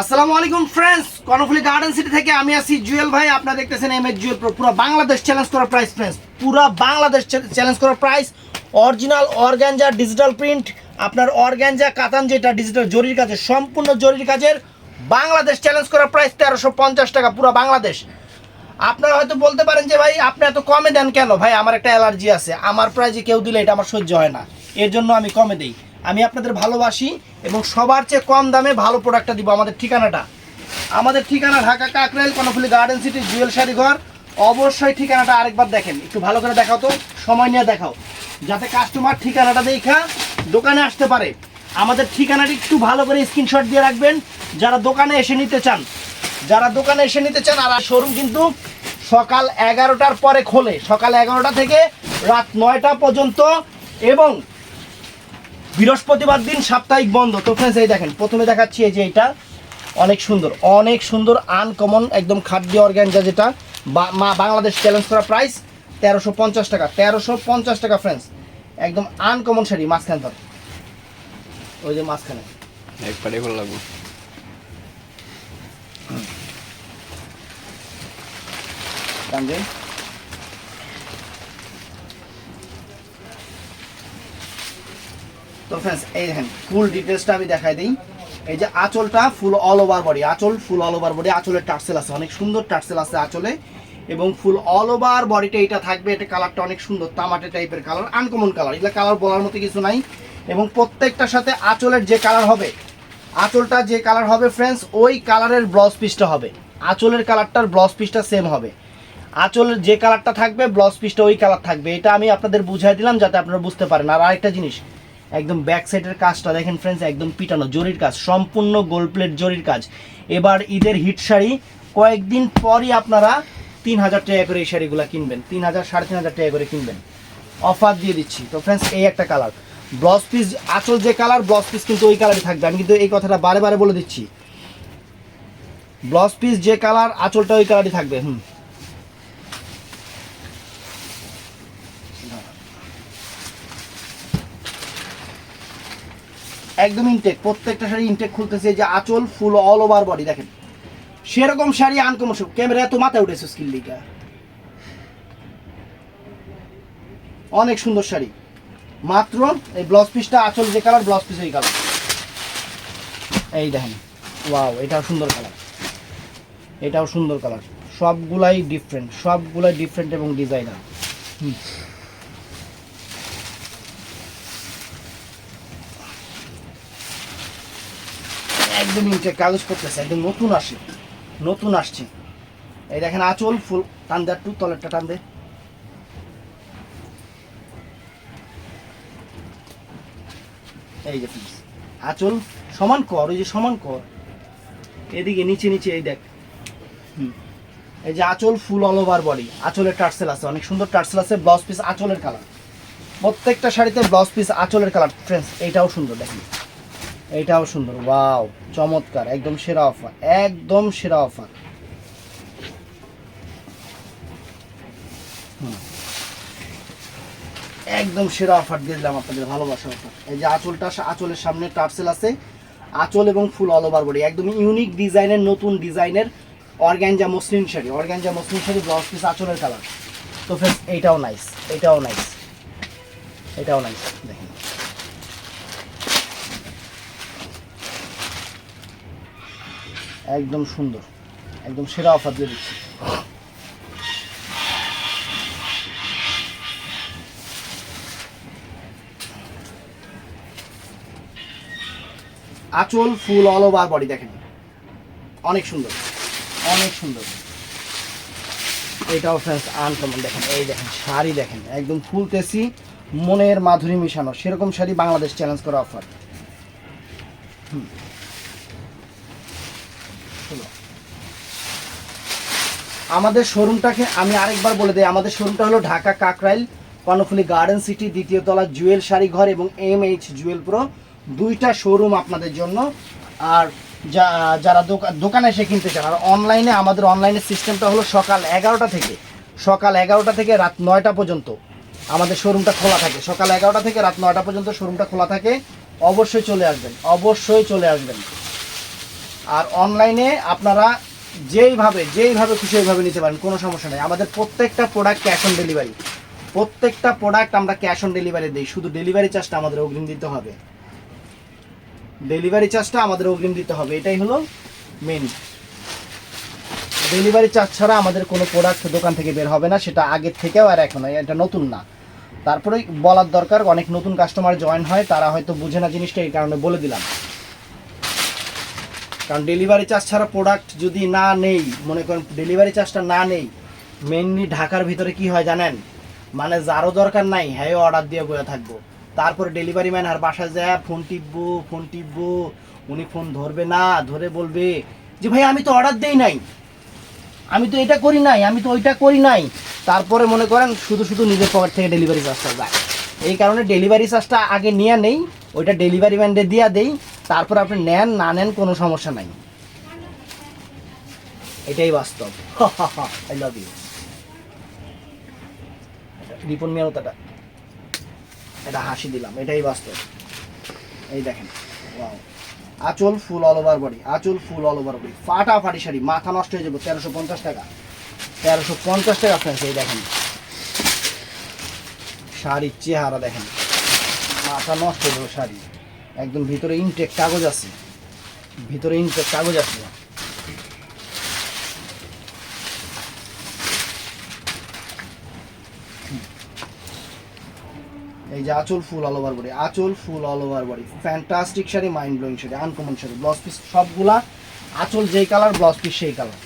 আসসালামু আলাইকুম friends Karnaphuli garden city থেকে আমি আছি জুয়েল ভাই। আপনারা দেখতেছেন M S Jewel pro Bangladesh challenge করা প্রাইস ফ্রেন্ডস পুরো বাংলাদেশ চ্যালেঞ্জ করা price original organza digital print আপনার অর্গ্যানজা কাতান যেটা ডিজিটাল জরির কাজের, সম্পূর্ণ জরির কাজের বাংলাদেশ চ্যালেঞ্জ করা প্রাইস তেরোশো পঞ্চাশ টাকা, পুরো বাংলাদেশ। আপনারা হয়তো বলতে পারেন যে, ভাই, আপনি এত কমে দেন কেন? ভাই, আমার একটা অ্যালার্জি আছে। আমার প্রাইজে কেউ দিলে এটা আমার সহ্য হয় না। এর জন্য আমি কমে দিই। আমি আপনাদের ভালোবাসি এবং সবার চেয়ে কম দামে ভালো প্রোডাক্টটা দিব আমাদের ঠিকানাটা। আমাদের ঠিকানা ঢাকা কাকরাইল, কর্ণফুলি গার্ডেন সিটি জুয়েল শাড়ি ঘর অবশ্যই ঠিকানাটা আরেকবার দেখেন। একটু ভালো করে দেখাও তো, সময় নিয়ে দেখাও। যাতে কাস্টমার ঠিকানাটা দেখা দোকানে আসতে পারে। আমাদের ঠিকানাটি একটু ভালো করে স্ক্রিনশট দিয়ে রাখবেন। যারা দোকানে এসে নিতে চান, যারা দোকানে এসে নিতে চান, আর শোরুম কিন্তু সকাল এগারোটার পরে খোলে। সকাল এগারোটা থেকে রাত নয়টা পর্যন্ত এবং বৃহস্পতিবার দিন সাপ্তাহিক বন্ধ। তো ফ্রেন্ডস এই দেখেন প্রথমে দেখাচ্ছি এই যে এটা। অনেক সুন্দর অনেক সুন্দর আনকমন একদম খাদ্য অর্গ্যানজা যেটা। বা মা বাংলাদেশ চ্যালেঞ্জ করা প্রাইস তেরোশো পঞ্চাশ টাকা তেরোশো পঞ্চাশ টাকা ফ্রেন্ডস একদম আনকমন শাড়ি মাঝখান ধর। ওই যে মাঝখানে। একবারে ভালো লাগবে। টানবে তো ফ্রেন্ডস এই দেখেন ফুল ডিটেলসটা আমি দেখাই দিই। এই যে আঁচলটা ফুল অল ওভার বডি আঁচল ফুল অল ওভার বডি আঁচলের টার্সেল আছে, অনেক সুন্দর টার্সেল আছে আঁচলে। এবং ফুল অল ওভার বডিটা এটা থাকবে, এটা কালারটা অনেক সুন্দর, তামাটে টাইপের কালার আনকমন কালার এগুলো কালার বলার মতো কিছু নাই। এবং প্রত্যেকটার সাথে আঁচলের যে কালার হবে, আঁচলটা যে কালার হবে ফ্রেন্ডস ওই কালারের ব্লাউজ পিসটা হবে। আঁচলের কালারটার ব্লাউজ পিসটা সেম হবে। আঁচলের যে কালারটা থাকবে ব্লাউজ পিসটা ওই কালার থাকবে। এটা আমি আপনাদের বুঝাই দিলাম যাতে আপনারা বুঝতে পারেন। আর আরেকটা জিনিস একদম ব্যাক সাইডের কাজটা দেখেন ফ্রেন্ডস একদম পিটানো, জরির কাজ, সম্পূর্ণ গোল্ড প্লেট জরির কাজ। এবার ঈদের হিট শাড়ি, কয়েকদিন পরই আপনারা তিন হাজার টাকা করে এই শাড়িগুলো কিনবেন তিন হাজার সাড়ে তিন হাজার টাকা করে কিনবেন। অফার দিয়ে দিচ্ছি। তো ফ্রেন্ডস এই একটা কালার ব্লাউজ পিস আঁচল যে কালার ব্লাউজ পিস কিন্তু ওই কালারই থাকবে। আমি কিন্তু এই কথাটা বারে বারে বলে দিচ্ছি। ব্লাউজ পিস যে কালার আঁচলটা ওই কালারই থাকবে, হুম। একদম ইনটেক প্রত্যেকটা শাড়ি ইনটেক খুলতেছে যে আঁচল ফুল অল ওভার বডি দেখেন। সেরকম শাড়ি আনকমন সব ক্যামেরা এত মাথায় উঠেছে স্কিল লিগা অনেক সুন্দর শাড়ি। মাত্র এই ব্লাউজ পিসটা আঁচল যে কালার ব্লাউজ পিস ওই কালার এই দেখেন ওয়াও এটাও সুন্দর কালার এটাও সুন্দর কালার সবগুলাই ডিফারেন্ট সবগুলাই ডিফারেন্ট এবং ডিজাইনার হুম। কাগজ করতেছে একদম নতুন আসে, নতুন আসছে। এই দেখেন ফুল, টান দে একটু, তলেরটা টান দে। এই যে সমান কর, ওই যে সমান কর। এদিকে, নিচে নিচে, এই দেখ। এই যে আঁচল, ফুল অল ওভার বডি আঁচলের টার্সেল আছে, অনেক সুন্দর টার্সেল আছে ব্লাউজ পিস আঁচলের কালার প্রত্যেকটা শাড়িতে ব্লাউজ পিস আঁচলের কালার ফ্রেন্ডস এইটাও সুন্দর, দেখেন। এইটাও সুন্দর। ওয়াও, চমৎকার, একদম সেরা অফার, একদম সেরা অফার। একদম সেরা অফার দিয়ে দিলাম আপনাদের ভালোবাসা অফার। এই যে আঁচলটা, আঁচলের সামনে টার্সেল আছে। আঁচল এবং ফুল অল ওভার বডি একদম ইউনিক ডিজাইনের নতুন ডিজাইনের organza muslin sari. Organza muslin sari blouse piece আঁচলের কালার তো ফ্রেন্ডস এইটাও নাইস এটাও নাইস এটাও নাইস দেখেন। একদম সুন্দর, একদম সেরা অফার দিয়ে দিচ্ছি। আঁচল ফুল অল ওভার বডি দেখেন। অনেক সুন্দর অনেক সুন্দর। এটাও ফ্রেন্ডস আনকমন দেখেন, এই দেখেন, শাড়ি দেখেন, একদম ফুলতেছি মনের মাধুরী মিশানো, সেরকম শাড়ি বাংলাদেশ চ্যালেঞ্জ করা অফার আমাদের শোরুমটাকে আমি আরেকবার বলে দিই, আমাদের শোরুমটা হলো ঢাকা কাকরাইল, কর্ণফুলি গার্ডেন সিটি দ্বিতীয় তলা জুয়েল শাড়ি ঘর এবং এম এইচ জুয়েল প্রো দুইটা শোরুম আপনাদের জন্য। আর যা- যারা দোকা- দোকানে এসে কিনতে চান, আর অনলাইনে আমাদের অনলাইনের সিস্টেমটা হলো সকাল এগারোটা থেকে, সকাল এগারোটা থেকে রাত নয়টা পর্যন্ত আমাদের শোরুমটা খোলা থাকে। সকাল এগারোটা থেকে রাত নয়টা পর্যন্ত শোরুমটা খোলা থাকে। অবশ্যই চলে আসবেন, অবশ্যই চলে আসবেন। আর অনলাইনে আপনারা যেইভাবে যেইভাবে খুশি ওইভাবে নিতে পারেন, কোনো সমস্যা নেই। আমাদের প্রত্যেকটা প্রোডাক্ট ক্যাশ অন ডেলিভারি প্রত্যেকটা প্রোডাক্ট আমরা ক্যাশ অন ডেলিভারি দিই। শুধু ডেলিভারি চার্জটা আমাদের অগ্রিম দিতে হবে। ডেলিভারি চার্জটা আমাদের অগ্রিম দিতে হবে। এটাই হলো মেন ডেলিভারি চার্জ ছাড়া আমাদের কোনো প্রোডাক্ট দোকান থেকে বের হবে না, সেটা আগের থেকেও আর এখন এটা নতুন না। তারপরে বলার দরকার, অনেক নতুন কাস্টমার জয়েন হয়, তারা হয়তো বুঝে না জিনিসটা, এই কারণে বলে দিলাম। কারণ ডেলিভারি চার্জ ছাড়া প্রোডাক্ট যদি না নেই, মনে করেন ডেলিভারি চার্জটা না নেই মেনলি ঢাকার ভিতরে কি হয় জানেন? মানে যারও দরকার নাই হ্যাঁ অর্ডার দিয়ে বয়ে থাকব। তারপরে ডেলিভারি ম্যান আর বাসায় যায় ফোন টিপবো ফোন টিপবো, উনি ফোন ধরবে না, ধরে বলবে যে, ভাই, আমি তো অর্ডার দেই নাই। আমি তো এটা করি নাই, আমি তো ওইটা করি নাই। তারপরে মনে করেন শুধু শুধু নিজের পকেট থেকে ডেলিভারি চার্জটা যায়। এই কারণে ডেলিভারি চার্জটা আগে নিয়ে নেই, ওইটা ডেলিভারি ম্যানকে দিয়ে দেই। তারপর আপনি নেন, না নেন, কোনো সমস্যা নাই। এটাই বাস্তব। আই লাভ ইউ রিপন মিয়ানোতাটা এটা হাসি দিলাম, এটাই বাস্তব। এই দেখেন ওয়াও আঁচল ফুল অল ওভার বডি আঁচল ফুল অল ওভার বডি ফাটা ফাটি শাড়ি, মাথা নষ্ট হয়ে যাবে, তেরোশো পঞ্চাশ টাকা। তেরোশো পঞ্চাশ টাকা ফ্রেন্স এই দেখেন। শাড়ির চেহারা দেখেন। মাথা নষ্ট হয়ে যাবে শাড়ি। একদম ভিতরে ইনটেক কাগজ আছে। ভিতরে ইনটেক কাগজ আছে। এই যে আঁচল ফুল অল ওভার বডি আঁচল full all over body fantastic sari mind blowing sari uncommon sari blouse piece সবগুলা আঁচল যেই কালার ব্লাউজ পিস সেই কালার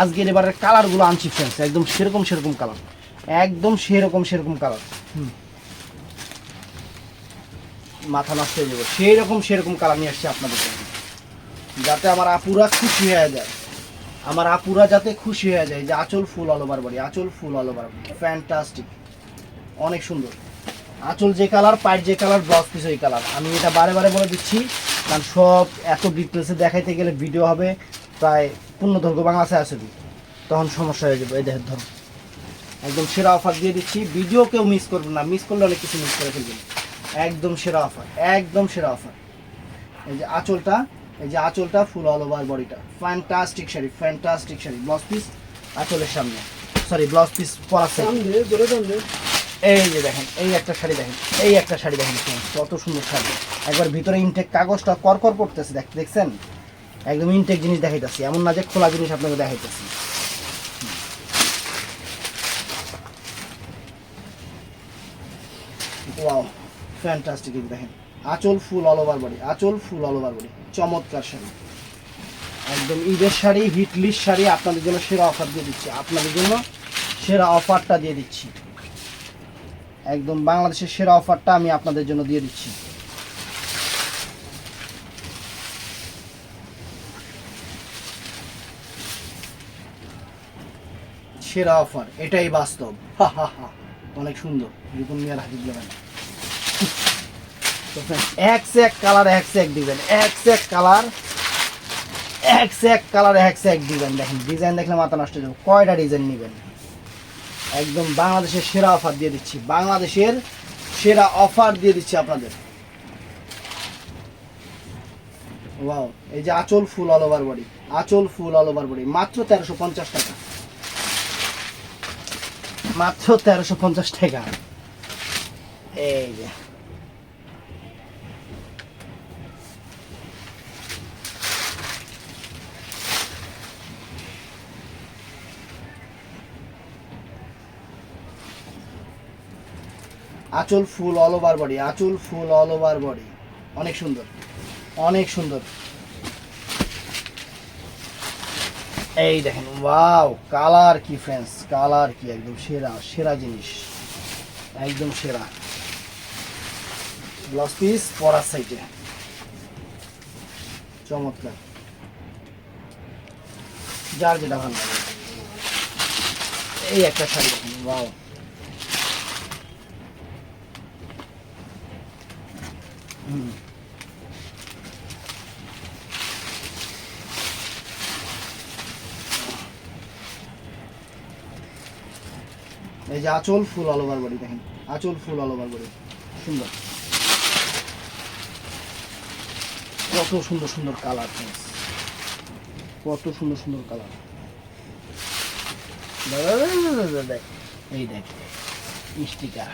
আজকের এবারের কালারগুলো আনছি ফ্রেন্ডস একদম সেরকম সেরকম কালার একদম সেরকম সেরকম কালার মাথা নষ্ট হয়ে যাবে। সেই রকম সেরকম কালার নিয়ে আসছি আপনাদের জন্য। যাতে আমার আপুরা খুশি হয়ে যায়। আমার আপুরা যাতে খুশি হয়ে যায়। যে আঁচল ফুল অল ওভার বডি আঁচল ফুল অল ওভার ফ্যান্টাস্টিক অনেক সুন্দর। আঁচল যে কালার, পায়ের যে কালার, ব্লাউজ পিস ওই কালার। আমি এটা বারে বারে বলে দিচ্ছি, কারণ সব এত ডিটেলসে দেখাইতে গেলে ভিডিও হবে, প্রায় পূর্ণদৈর্ঘ্য বাংলাতে আছে তখন সমস্যা হয়ে যাবে, এই ধরুন। একদম সেরা অফার দিয়ে দিচ্ছি। ভিডিও কেউ মিস করবেন না। মিস করলে অনেক কিছু মিস করে ফেলবেন। একদম সেরা অফার একদম সেরা অফার এই যে আঁচলটা এই যে আঁচলটা ফুল অল ওভার বডিটা fantastic sari fantastic sari. Blouse piece আঁচলের সামনে। সরি ব্লাউজ পিস সাইড এই যে দেখেন এই একটা শাড়ি দেখেন এই একটা শাড়ি দেখেন কত সুন্দর শাড়ি। একবার ভিতরে ইনটেক কাগজটা করকর পড়তেছে দেখ দেখছেন? একদম ইনটেক জিনিস দেখাইতেছি এমন না যে খোলা জিনিস আপনাকে দেখাইতেছি। ওয়াও ফ্যান্টাস্টিক দেখেন। আঁচল ফুল অল ওভার বডি আঁচল ফুল অল ওভার বডি চমৎকার শাড়ি। একদম ঈদের শাড়ি হিটলির শাড়ি আপনাদের জন্য সেরা অফার দিয়ে দিচ্ছি। আপনাদের জন্য সেরা অফারটা দিয়ে দিচ্ছি। একদম বাংলাদেশের সেরা অফারটা আমি আপনাদের জন্য দিয়ে দিচ্ছি। সেরা অফার এটাই বাস্তব। হা হা হা। অনেক সুন্দর। রিপন মিয়ার হাজির friends, এক এক কালার এক এক দিবেন এক কালার এক এক কালার এক এক দেখেন দেখলে মাথা নষ্ট কয়টা ডিজাইন একদম বাংলাদেশের সেরা অফার দিয়ে দিচ্ছি। বাংলাদেশের সেরা অফার দিয়ে দিচ্ছি আপনাদের। ওয়াও এই যে আঁচল ফুল অল ওভার বডি আঁচল ফুল অল ওভার বডি মাত্র তেরোশো পঞ্চাশ টাকা। মাত্র তেরোশো পঞ্চাশ টাকা। এই যে। আঁচল ফুল অল ওভার বডি আঁচল ফুল অল ওভার বডি অনেক সুন্দর। অনেক সুন্দর। এই দেখেন ওয়াও কালার কি ফ্রেন্ডস কালার কি, একদম সেরা সেরা জিনিস। একদম সেরা। ব্লাউজ পিস পরার সাইডে চমৎকার। যার যেটা ভালো লাগে। এই একটা শাড়ি দেখেন ওয়াও এই যে আঁচল ফুল অল বডি দেখেন। আঁচল ফুল অল বডি সুন্দর। কত সুন্দর সুন্দর কালার কত সুন্দর সুন্দর কালার এই দেখ স্টিকার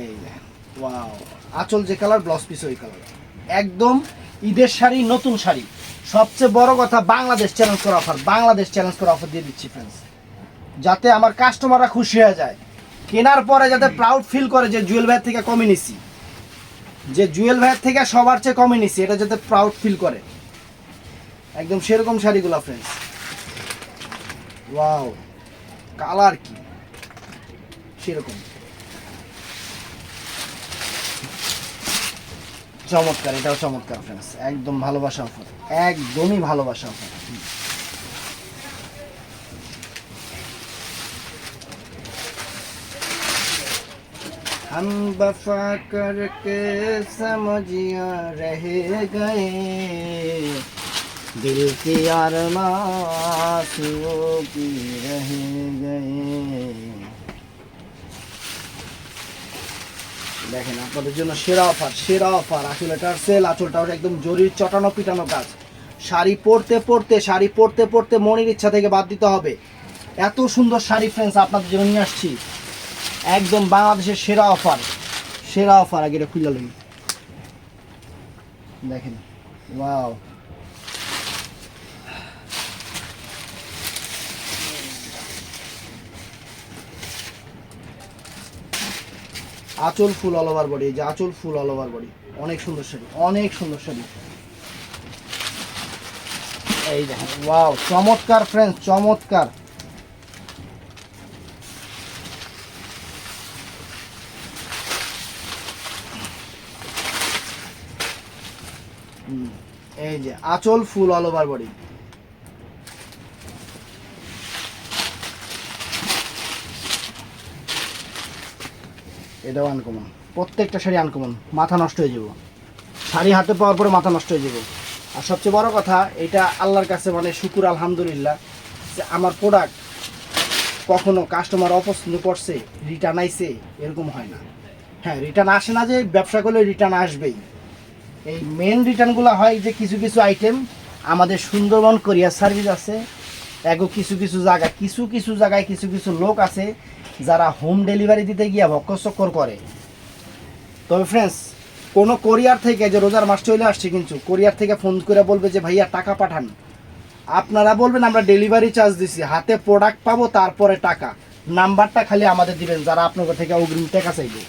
এই ওয়াও আঁচল যে কালার ব্লাউজ পিস ওই কালার একদম ঈদের শাড়ি, নতুন শাড়ি। সবচেয়ে বড় কথা, বাংলাদেশ চ্যালেঞ্জ করা অফার বাংলাদেশ চ্যালেঞ্জ করা অফার দিয়ে দিচ্ছি ফ্রেন্ডস যাতে আমার কাস্টমাররা খুশি হয়ে যায়। কেনার পরে যাতে প্রাউড ফিল করে যে জুয়েল ভাইয়ের থেকে কমে নিছি। যে জুয়েল ভাইয়ের থেকে সবার চেয়ে কমে নিছি, এটা যাতে প্রাউড ফিল করে। একদম সেরকম শাড়িগুলো ফ্রেন্ডস ওয়াও কালার কি? সেরকম। চমৎকার এটাও চমৎকার ফ্রেন্ডস একদম ভালোবাসা অফার একদমই ভালোবাসা অফার हम वफा करके समझिया रह गए दिल की अरमासुओं की रह गए দেখেন আপনাদের জন্য সেরা অফার সেরা অফার। আসলে এটার সেল, আঁচলটা একদম জরির চটানো পিটানো কাজ। শাড়ি পরতে পরতে, শাড়ি পরতে পরতে মনের ইচ্ছা থেকে বাদ দিতে হবে। এত সুন্দর শাড়ি ফ্রেন্ডস আপনাদের জন্য নিয়ে আসছি। একদম বাংলাদেশের সেরা অফার। সেরা অফার, আগে এটা খুলে দেখেন ওয়াও আঁচল ফুল অল ওভার বডি যে আঁচল ফুল অল ওভার বডি অনেক সুন্দর শাড়ি, অনেক সুন্দর শাড়ি। এই দেখেন ওয়াও চমৎকার ফ্রেন্ডস চমৎকার। এই যে আঁচল ফুল অল ওভার বডি এটাও আনকমন প্রত্যেকটা শাড়ি আনকমন মাথা নষ্ট হয়ে যাব। শাড়ি হাতে পাওয়ার পরে মাথা নষ্ট হয়ে যাব। আর সবচেয়ে বড় কথা, এটা আল্লাহর কাছে মানে শুকুর, আলহামদুলিল্লাহ, যে আমার প্রোডাক্ট কখনো কাস্টমার অপছন্দ করছে রিটার্ন আইছে, এরকম হয় না। হ্যাঁ রিটার্ন আসে না যে ব্যবসা করলে রিটার্ন আসবেই। এই মেন রিটার্নগুলো হয় যে কিছু কিছু আইটেম আমাদের সুন্দরবন, কোরিয়ার সার্ভিস আছে এগো কিছু কিছু জায়গা কিছু কিছু জায়গায় কিছু কিছু লোক আছে যারা হোম ডেলিভারি দিতে গিয়া ভক্কচক্কর করে। তবে ফ্রেন্ডস কোনো কোরিয়ার থেকে যে রোজার মাস চলে আসছে কিন্তু কোরিয়ার থেকে ফোন করে বলবে যে, ভাইয়া, টাকা পাঠান। আপনারা বলবেন, আমরা ডেলিভারি চার্জ দিছি, হাতে প্রোডাক্ট পাবো, তারপরে টাকা। নাম্বারটা খালি আমাদের দিবেন, যারা আপনাদের থেকে অগ্রিম টাকা চাইবে।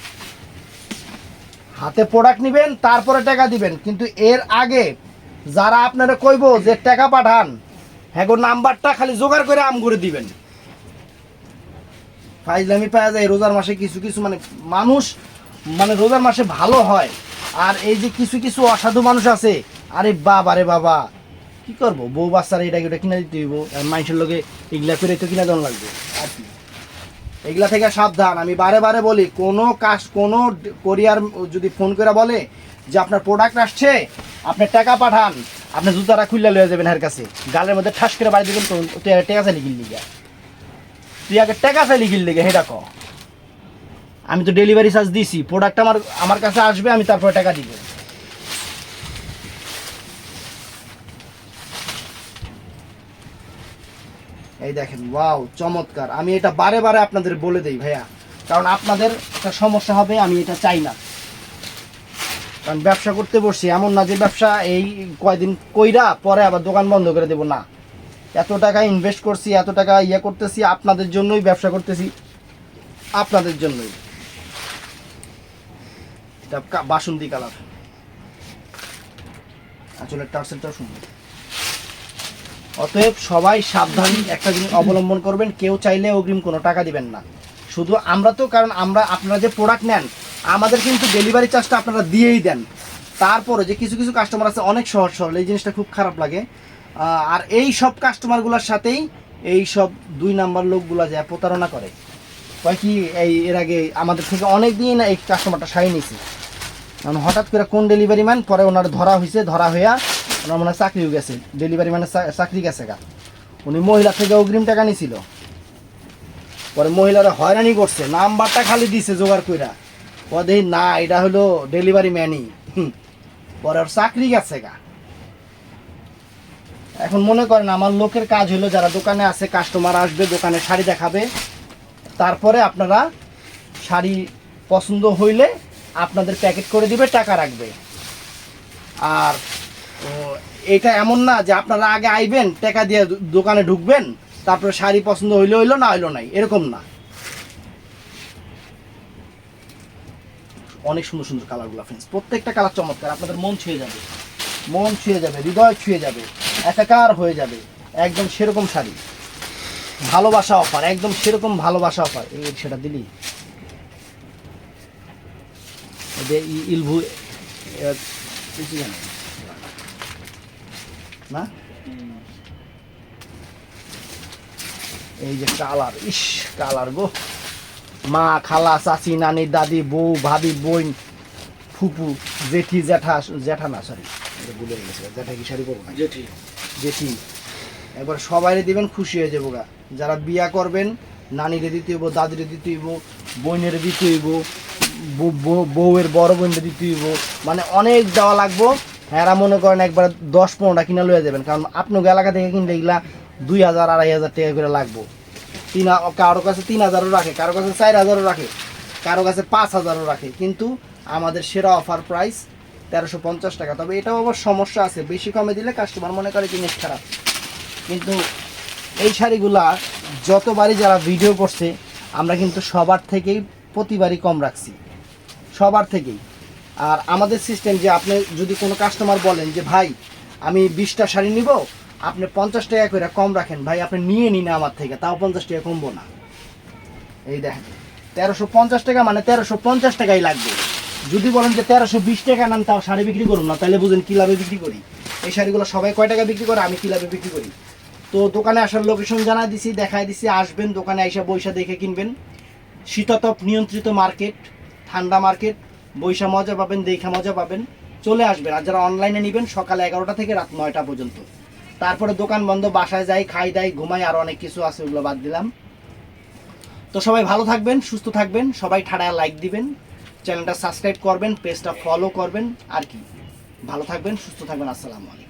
হাতে প্রোডাক্ট নেবেন, তারপরে টাকা দিবেন, কিন্তু এর আগে যারা আপনারা কইব যে, টাকা পাঠান হ্যাঁ নাম্বারটা খালি জোগাড় করে আম করে দিবেন। ফাইজলামি পাওয়া যায়, রোজার মাসে কিছু কিছু মানে মানুষ মানে রোজার মাসে ভালো হয়। আর এই যে কিছু কিছু অসাধু মানুষ আছে, আরে বাবা আরে বাবা, কি করব? বউ বাচ্চারা এটা ওটা কিনে দিতে হইব মানুষের লোকে এগুলা করে তো কিনা দেওয়া লাগবে। আর কি? এগুলা থেকে সাবধান। আমি বারে বারে বলি, কোনো কাজ, কোনো কোরিয়ার যদি ফোন করে বলে যে আপনার প্রোডাক্ট আসছে, আপনি টাকা পাঠান। আপনি জুতারা খুললে লয়ে যাবেন এর কাছে। গালের মধ্যে ঠাস করে বাড়ি দিবেন তুই আগে টাকা চাইলি কিনলি তুই আগে টাকা চাইলি কিনলি গা হেটা ক। আমি তো ডেলিভারি চার্জ দিছি প্রোডাক্ট আমার আমার কাছে আসবে, আমি তারপরে টাকা দিব। এই দেখেন ওয়াও চমৎকার। আমি এটা বারে বারে আপনাদের বলে দেই ভাইয়া। কারণ আপনাদের একটা সমস্যা হবে, আমি এটা চাই না। কারণ ব্যবসা করতে বসছি, এমন না যে ব্যবসা এই কয়দিন কইরা পরে আবার দোকান বন্ধ করে দেব, না। এত টাকা ইনভেস্ট করছি, এত টাকা ইয়ে করতেছি, আপনাদের জন্যই ব্যবসা করতেছি, আপনাদের জন্যই। এটা বাসন্তী কালার। আসলে টার্সেলটাও সুন্দর। অতএব সবাই সাবধান, একটা জিনিস অবলম্বন করবেন, কেউ চাইলে অগ্রিম কোনো টাকা দিবেন না। শুধু আমরা তো, কারণ আমরা আপনারা যে প্রোডাক্ট নেন আমাদের কিন্তু ডেলিভারি চার্জটা আপনারা দিয়েই দেন। তারপরে যে কিছু কিছু কাস্টমার আছে, অনেক সহজ সরল, এই জিনিসটা খুব খারাপ লাগে। আর এই সব কাস্টমারগুলোর সাথেই এই সব দুই নাম্বার লোকগুলো যায় প্রতারণা করে। কয় কি, এই এর আগে আমাদের থেকে অনেক দিন এই কাস্টমারটা সাই নিয়েছে কারণ হঠাৎ করে কোন ডেলিভারি ম্যান পরে ওনার ধরা হয়েছে ধরা হইয়া ওনার মনে হয় চাকরিও গেছে। ডেলিভারি ম্যানের চাকরি গেছে গা। উনি মহিলা থেকে অগ্রিম টাকা নিছিল। পরে মহিলারা হয়রানি করছে, নাম্বারটা খালি দিছে জোগাড় কইরা। পদে না, এটা হলো ডেলিভারি ম্যানই। পরে ওর চাকরি গেছে গা। এখন মনে করেন আমার লোকের কাজ হলো যারা দোকানে আছে কাস্টমার আসবে, দোকানে শাড়ি দেখাবে, তারপরে আপনারা শাড়ি পছন্দ হইলে আপনাদের প্যাকেট করে দিবে, টাকা রাখবে। আর এটা এমন না যে আপনারা আগে আইবেন, টাকা দিয়ে দোকানে ঢুকবেন, তারপরে শাড়ি পছন্দ হইলে হইল, না হইল নাই, এরকম না। অনেক সুন্দর সুন্দর কালারগুলো ফ্রেন্ডস প্রত্যেকটা কালার চমৎকার, আপনাদের মন ছুঁয়ে যাবে। মন ছুঁয়ে যাবে, হৃদয় ছুঁয়ে যাবে, একাকার হয়ে যাবে, একদম সেরকম শাড়ি। ভালোবাসা অফার একদম সেরকম ভালোবাসা অফার এই সেটা দিলি। ইলভু। না? এই যে কালার ইস কালার গো। মা খালা চাচি নানি দাদি বউ ভাবি বোন ফুপু জেঠি জ্যাঠা জ্যাঠা না সরি ভুলে গেছে জ্যাঠা কি শাড়ি পরবো না জেঠি। জেঠি। একবার সবাইরে দিবেন খুশি হয়ে যাব গা। যারা বিয়া করবেন নানিরে দিতে হইব দাদিরে দিতে হইব বোনের দিতে হইব বউ- বউ- বউয়ের বড় বোনরে দিতে হইব মানে অনেক দেওয়া লাগবো। এরা মনে করেন একবার দশ পনেরোটা কিনা লয়ে যাবেন কারণ আপনার এলাকা থেকে কিনলে এগুলা দুই হাজার আড়াই হাজার টাকা করে লাগবো। তিন কারও কাছে তিন হাজারও রাখে, কারও কাছে চার হাজারও রাখে, কারও কাছে পাঁচ হাজারও রাখে। কিন্তু আমাদের সেরা অফার প্রাইস তেরোশো পঞ্চাশ টাকা। তবে এটাও আবার সমস্যা আছে, বেশি কমে দিলে কাস্টমার মনে করে জিনিস খারাপ। কিন্তু এই শাড়িগুলা যতবারই যারা ভিডিও করছে, আমরা কিন্তু সবার থেকেই প্রতিবারই কম রাখছি। সবার থেকেই। আর আমাদের সিস্টেম যে আপনি যদি কোনো কাস্টমার বলেন যে, ভাই, আমি বিশটা শাড়ি নিব আপনি পঞ্চাশ টাকা করে কম রাখেন, ভাই আপনি নিয়ে নিন আমার থেকে, তাও পঞ্চাশ টাকা কমবো না। এই দেখেন, তেরোশো পঞ্চাশ টাকা মানে তেরোশো পঞ্চাশ টাকাই লাগবে। যদি বলেন যে তেরোশো বিশ টাকা নেন, তাও শাড়ি বিক্রি করুন না, তাহলে বুঝেন কী লাভে বিক্রি করি। এই শাড়িগুলো সবাই কয় টাকা বিক্রি করে, আমি কী লাভে বিক্রি করি? তো দোকানে আসার লোকেশন জানাই দিছি, দেখাই দিছি, আসবেন, দোকানে এসে বৈশা দেখে কিনবেন। শীতাতপ নিয়ন্ত্রিত মার্কেট, ঠান্ডা মার্কেট বৈশা মজা পাবেন, দেখে মজা পাবেন। চলে আসবেন, আর যারা অনলাইনে নেবেন, সকাল এগারোটা থেকে রাত নয়টা পর্যন্ত। তারপরে দোকান বন্ধ, বাসায় যাই, খাই, দাই, ঘুমাই, আর অনেক কিছু আছে, ওগুলো বাদ দিলাম। তো সবাই ভালো থাকবেন, সুস্থ থাকবেন, সবাই ঠাড়ায় লাইক দিবেন, চ্যানেলটা সাবস্ক্রাইব করবেন, পেজটা ফলো করবেন, আর কি। ভালো থাকবেন, সুস্থ থাকবেন, আসসালামু আলাইকুম।